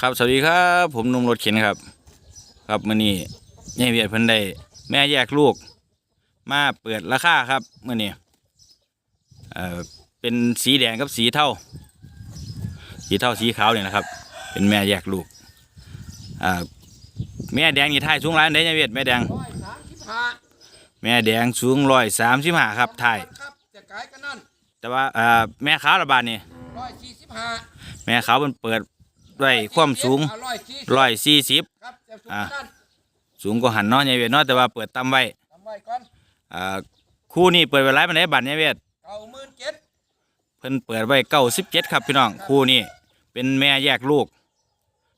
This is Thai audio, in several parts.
ครับสวัสดีครับ ผมหนุ่มรถเข็นครับ ครับมื่อนี้ยายเวียดเพิ่นได้แม่แยกลูก มาเปิดราคาครับมื่อนี้เอ่อเป็นสีแดงกับสีเทาสีเทาสีขาวเนี่ยนะครับ เป็นแม่แยกลูกอ่าแม่แดงนี่ท้ายสูงหลายอันใดยายเวียดแม่แดง ร้อยสามสิบห้าแม่แดงสูงร้อยสามสิบห้าครับท้าย ครับจะขายกันนั่นแต่ว่าอ่าแม่ขาวระบาดนี่ร้อยสี่สิบห้าแม่ขาวมันเปิด ด้วยความสูงร้อยสี่ร้อยสี่สิบครับจะสูงอ่านั่นสูงก็หันเนาะยายเวียดเนาะแต่ว่าเปิดต่ำไว้ทำไว้ก่อนอ่าคู่นี้เปิดไว้หลายปานใดบัตรยายเวียดเก้าหมื่นเจ็ดเพิ่นเปิดไว้เก้าสิบเจ็ดครับพี่น้องคู่นี้เป็นแม่แยกลูก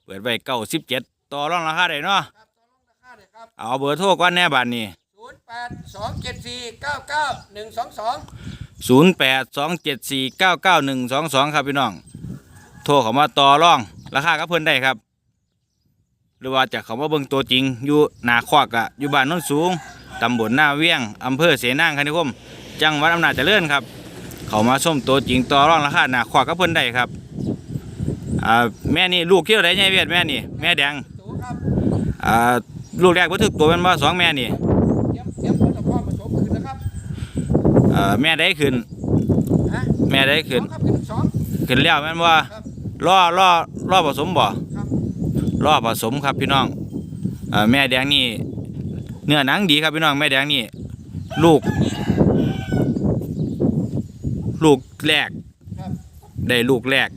เปิดไว้เก้าสิบเจ็ดต่อรองราคาได้เนาะครับตกลงราคาเลยครับเอาเบอร์โทรก่อนแน่บัตรนี้ศูนย์แปดสองเจ็ดสี่เก้าเก้าหนึ่งสองสองศูนย์แปดสองเจ็ดสี่เก้าเก้าหนึ่งสองสองครับพี่น้อง โทรเขามาต่อรอง ราคากับเพิ่นได้ครับ หรือว่าจะเขามาเบิ่งตัวจริง อยู่หนาควักอะอยู่บ้านโน้นสูงตำบลหน้าเวียงอำเภอเสนางคณิคม จังหวัดอำนาจเจริญครับ เขามาส้มตัวจริงต่อรองราคาหนาควักกับเพิ่นได้ครับอ่าแม่นี่ลูกเกี่ยวไดไงเวียดแม่นี่แม่แดงตัวครับอ่าลูกแรกบ่ถึกตัวแมันบ่สองแม่นี่เตรียมเตรียมผลพ่อผสมคืนนะครับเอ่อแม่ได้ขึ้นฮะแม่ได้ขึ้นสองครับขึ้นสองขึ้นแล้วแม่นบ่ครับล่อล่อ ล่อผสมบ่ครับล่อผสมครับพี่น้องเอ่อแม่แดงนี่เนื้อหนังดีครับพี่น้องแม่แดงนี่ลูก ลูกแรกครับได้ลูกแรก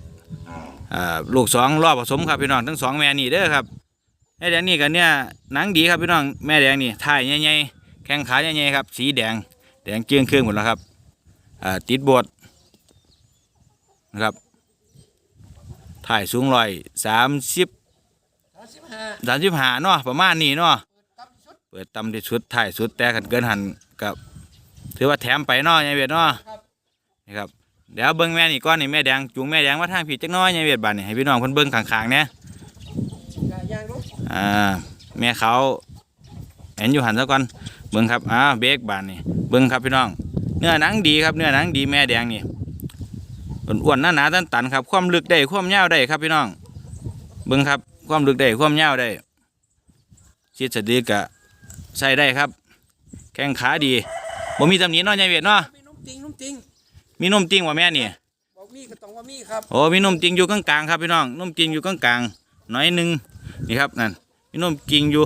เอ่อลูกสองล่อผสมครับพี่น้องทั้งสองแม่นี่เด้อครับแม่แดงนี่กันเนี่ยหนังดีครับพี่น้องแม่แดงนี่ถ่ายใหญ่ๆแข้งขาใหญ่ๆครับ สีแดงแดงเกลี้ยงเครื่องหมดแล้วครับเอ่อติดบวชนะครับ ถ่ายสูงร้อยสามสิบสามสิบห้าสามสิบห้าเนาะประมาณนี้เนาะเปิดตั้มชุดเปิดตำที่สุดถ่ายสุดแต่ขันเกินหันกับถือว่าแถมไปเนาะยายเวียดเนาะครับนี่ครับเดี๋ยวเบิ้งแม่นี่ก้อนนี่แม่แดงจูงแม่แดงมาทางผีจักหน้อยยายเวียดบานนี่ให้พี่น้องเพิ่นเบิ้งข้างๆเนี่ยอย่าย่างลูกอ่าแม่เขาเห็นอยู่หันซะก่อนเบิ้งครับอ่าเบรกบานนี่เบิ้งครับพี่น้อง เนื้อหนังดีครับเนื้อหนังดีแม่แดงนี่ อ้วนๆหนาๆตันๆครับ ความลึกได้ความยาวได้ครับพี่น้องเบิ้งครับ ความลึกได้ความยาวได้ชิดสะดือกะใส่ได้ครับ แข้งขาดีบ่มีตำหนิเนาะยายเวียดเนาะมีนุ่มจริงนุ่มจริงมีนุ่มจริงว่าแม่นี่บอกมีก็ต้องว่ามีครับโอ้มีนุ่มจริงอยู่กลางๆครับพี่น้องนุ่มจริงอยู่กลางๆหน่อยหนึงนี่ครับนั่นมีนุ่มจริงอยู่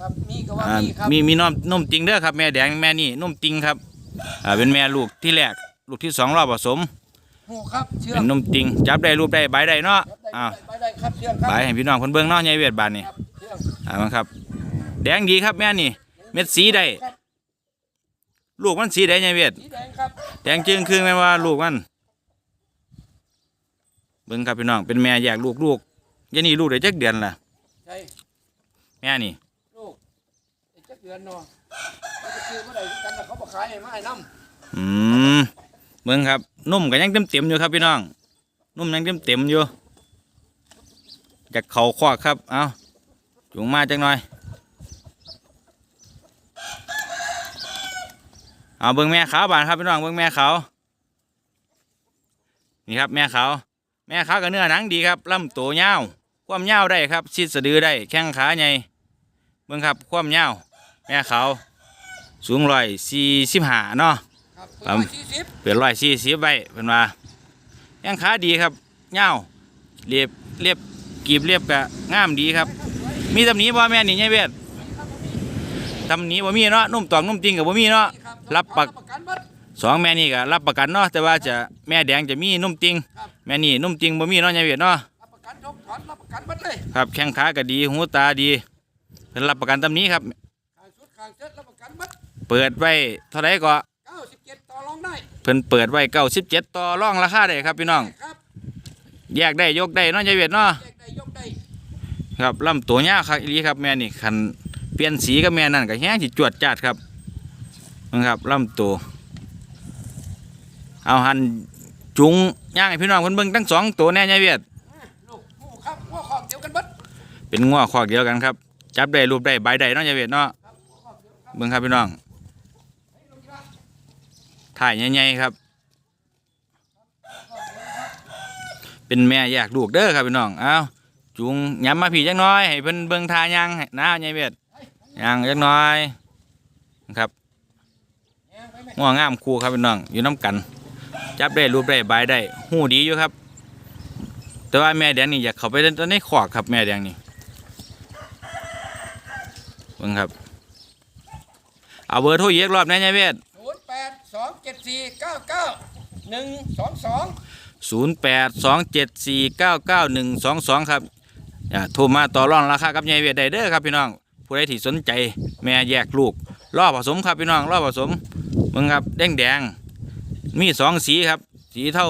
ครับมีก็ว่าอ่ามีครับมีมีนุ่มนุ่มจริงเด้อครับ แม่แดงแม่นี่นุ่มจริงครับอ่าเป็นแม่ลูกที่แรกลูกที่สองรอบผสม หมูครับเชื่อเป็นนุ่มจริงจับได้รูปได้ใบได้เนาะครับได้อ้าวได้ได้ครับเชื่องครับใบให้พี่น้องคนเบิ่งเนาะยายเวียดบานนี่ครับเชื่องอ่ามันครับ แดงดีครับแม่นี่ เม็ดสีได้ครับลูกมันสีได้ยายเวียดสีแดงครับแดงจึงครึ่งแม่นว่าลูกมันเบิ่งครับพี่น้องเป็นแม่อยากลูกลูกยายนี่ลูกได้จักเดือนล่ะใช่แม่นี่ลูกไอ้เจ้าเดือนเนาะเขาจะซื้อเมื่อไหร่กันนะเขาบอกขายให้มาให้น้อืม เบิ่งครับนุ่มก็ยังเต็มเต็มอยู่ครับพี่น้อง นุ่มยังเต็มเต็มอยู่จากเขาควักครับ เอาจุงมาจักหน่อย เอาเบิ่งแม่ขาวบานครับพี่น้องเบิ่งแม่ขาวนี่ครับแม่ขาวแม่ขาวกับเนื้อหนังดีครับลำตัวยาวความยาวได้ครับชิดสะดือได้แข้งขาใหญ่เบิ่งครับความยาวแม่ขาวสูงร้อยสี่สิบห้าเนาะ ครับครับสี่สิบเปลี่ยนร้อยสี่สิบใบเป็นว่ายังขาดีครับเงาวเรียบเรียบกีบเรียบกะงามดีครับ มีตำหนิบ่แม่นี่ยายเวทตำหนิบ่มีเนาะนุ่มตองนุ่มจริงกับบ่มีเนาะรับประประกันบัดสองแม่นี่ก็รับประกันเนาะแต่ว่าจะแม่แดงจะมีนุ่มจริงครับแม่นี่นุ่มจริงบ่มีเนาะยายเวทเนาะรับประกันทบถอนรับประกันบัดเลยครับแข้งขาก็ดีหูตาดีเพิ่นรับประกันตำหนิครับขางสุดขางเจ็ดรับประกันบัดเปิดไว้เท่าไหร่ก็ ได้เพิ่นเปิดไว้เก้าสิบเจ็ดต่อรองราคาได้ครับพี่น้อง ครับแยกได้ยกได้เนาะยายเวทเนาะ แยกได้ยกได้ครับลำตัวยาวครับอีหลีครับแม่นี่คันเปลี่ยนสีกับแม่นั่นก็แห้งสิจวดจัดครับนะครับลำตัวเอาหันจุงย่างให้พี่น้องเพิ่นเบิ่งทั้งสองตัวแน่ยายเวียดอ่าลูกหมูครับหัวขอบเดียวกันบัดเป็นง้อคอกเดียวกันครับจับได้รูปได้ใบได้เนาะยายเวียดเนาะครับหัวขอบเดียวกันเบิ่งครับพี่น้องให้ลูกกีฬา ถ่ายใหญ่ๆครับ เป็นแม่แยากลูกเด้อครับพี่น้อง เอาจูงย้ำมาผีจักน้อย ให้เพิ่นเบิ่งทายางหน้าใหญ่เวทยางจักน้อยครับง่วงงามคู่ครับพี่น้อง อยู่น้ำกัน จับได้รูปได้บายได้ หูดีอยู่ครับ แต่ว่าแม่แดงนี่อยากเข้าไปเล่นตอนนี้ขวากครับแม่แดงนี่เบิ่งครับ เอาเบอร์โทรอีกรอบนะยายเวท จ็ดสี่เก้าเก้าหนึ่งสองสองศูนย์แปดสองเจ็ดสี่เก้าเก้าหนึ่งสองสองครับอย่าโทรมาต่อรองราคากับยายเวทได้เด้อครับพี่น้องผู้ใดที่สนใจแม่แยกลูกล่อผสมครับพี่น้องล่อผสมเบิ่งครับแดงแดงมีสองสีครับ สีเท่า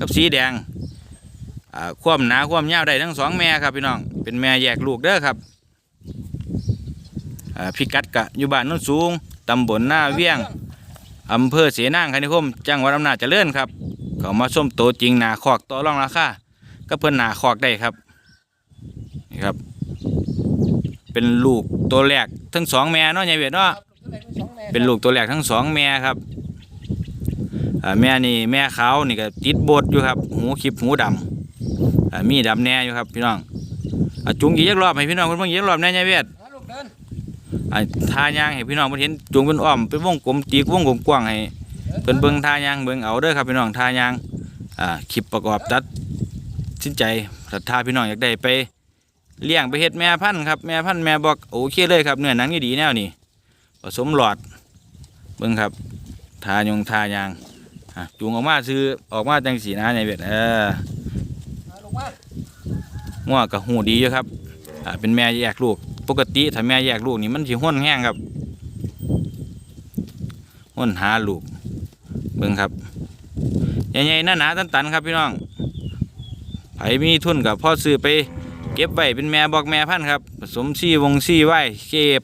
กับสีแดงอ่าความหนาความยาวได้ทั้งสองแม่ครับพี่น้องเป็นแม่แยกลูกเด้อครับอ่าพิกัดกะอยู่บ้านโน้นสูงตำบลหน้าเวียง อำเภอเสนางคณิคม จังหวัดอำนาจเจริญครับเขามาส้มโตวจริงหนาคอกต่อรองราคาก็เพิ่นหนาคอกได้ครับนี่ครับ เป็นลูกตัวแรกทั้งสองแม่เนาะยายเวียดเนาะครับลูกตัวแรกทั้งสองแม่เป็นลูกตัวแรกทั้งสองแม่ครับอ่าแม่นี่แม่ขาวนี่ก็ติดโบดอยู่ครับ หูคลิปหูดำอ่ามีดำแน่อยู่ครับพี่น้องอ่าจุงกี่ยักรอบให้พี่น้องเพิ่นเบิ่งกี่ยักรอบแน่ยายเวีย ทายางให้พี่น้องเพิ่นเห็นจุงเป็นอ้อมเป็นวงกลมตีกวงกว้างๆให้เพิ่นเบิ่งทายางเบิ่งเอาเด้อครับพี่น้องทายางอ่าคลิปประกอบตัดสินใจศรัทธาพี่น้องอยากได้ไปเลี้ยงไปเฮ็ดแม่พันธุ์ครับแม่พันธุ์แม่บอกโอเคเลยครับเนื้อหนังนี่ดีแนวนี่ผสมหลอดเบิ่งครับทายงทายางอะจูงออกมาซื้อออกมาจังสีนะในเบ็ดเออหาลูกมาง้อกับหูดีอยู่ครับอ่าเป็นแม่แยกลูก ปกติถ้าแม่แยกลูกนี่มันสิห้นแห้งครับห้นหาลูกเบิ่งครับใหญ่ๆหนาๆตันๆครับพี่น้องไผมีทุนกับพ่อซื้อไป เก็บไว้เป็นแม่บอกแม่พันครับผสมซี่วงซี่ไว้เคบ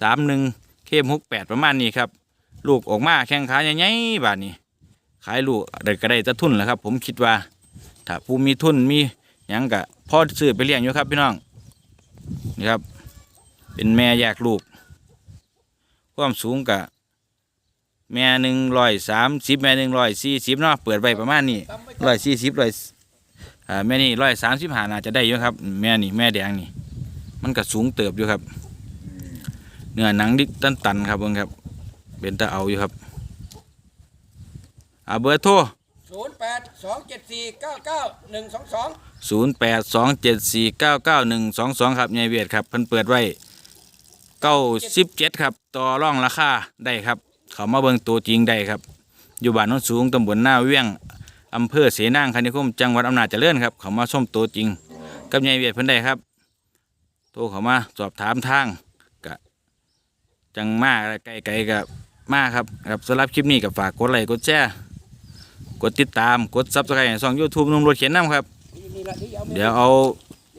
สามหนึ่งเคบหกแปดประมาณนี้ครับ ลูกออกมาแข้งขาใหญ่ๆบาดนี้ ขายลูกได้ก็ได้แตะทุนแหล้วครับ ผมคิดว่า ถ้าผู้มีทุนมียังกะพ่อซื้อไปเลี้ยงอยู่ครับพี่น้องนี่ครับ เป็นแม่แยกลูก ความสูงกะแม่หนึ่งร้อยสามสิบแม่หนึ่งร้อยสี่สิบเนาะเปิดไว้ประมาณนี้ตำไปร้อยสี่สิบร้อยอ่าแม่นี่ร้อยสามสิบห้าน่าจะได้อยู่ครับ แม่นี่แม่แดงนี่ มันก็สูงเติบอยู่ครับ เนื้อหนังดิกตันตันๆครับเบิ่งครับ เป็นตาเอาอยู่ครับอ่าเบอร์โทรศูนย์แปดสองเจ็ดสี่เก้าเก้าหนึ่งสองสองศูนย์แปดสองเจ็ดสี่เก้าเก้าหนึ่งสองสองครับยายเวียดครับเพิ่นเปิดไว้ เก้าสิบเจ็ดครับ ต่อร่องราคาได้ครับ เขามาเบิ่งตัวจริงได้ครับ อยู่บ้านโน้นสูงตำบลหน้าเวียงอำเภอเสนางคณิคมจังหวัดอำนาจเจริญครับ เขามาส้มตัวจริง กับยายเวียดเพิ่นได้ครับโทรเขามาสอบถามทางกะจังมาไกลไกลๆกับมาครับครับสำหรับคลิปนี้ก็ฝากกดไลค์กดแชร์กดติดตามกดซับสไครต์ช่องยูทูบนุ่มรถเขียนน้ำครับ เดี๋ยวเอา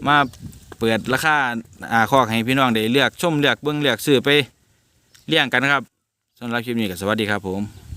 มา เปิดราคาอาคอกให้พี่น้องได้เลือกชมเลือกเบิ้งเลือกซื้อไปเลี้ยงกันนะครับสำหรับคลิปนี้ก็สวัสดีครับผม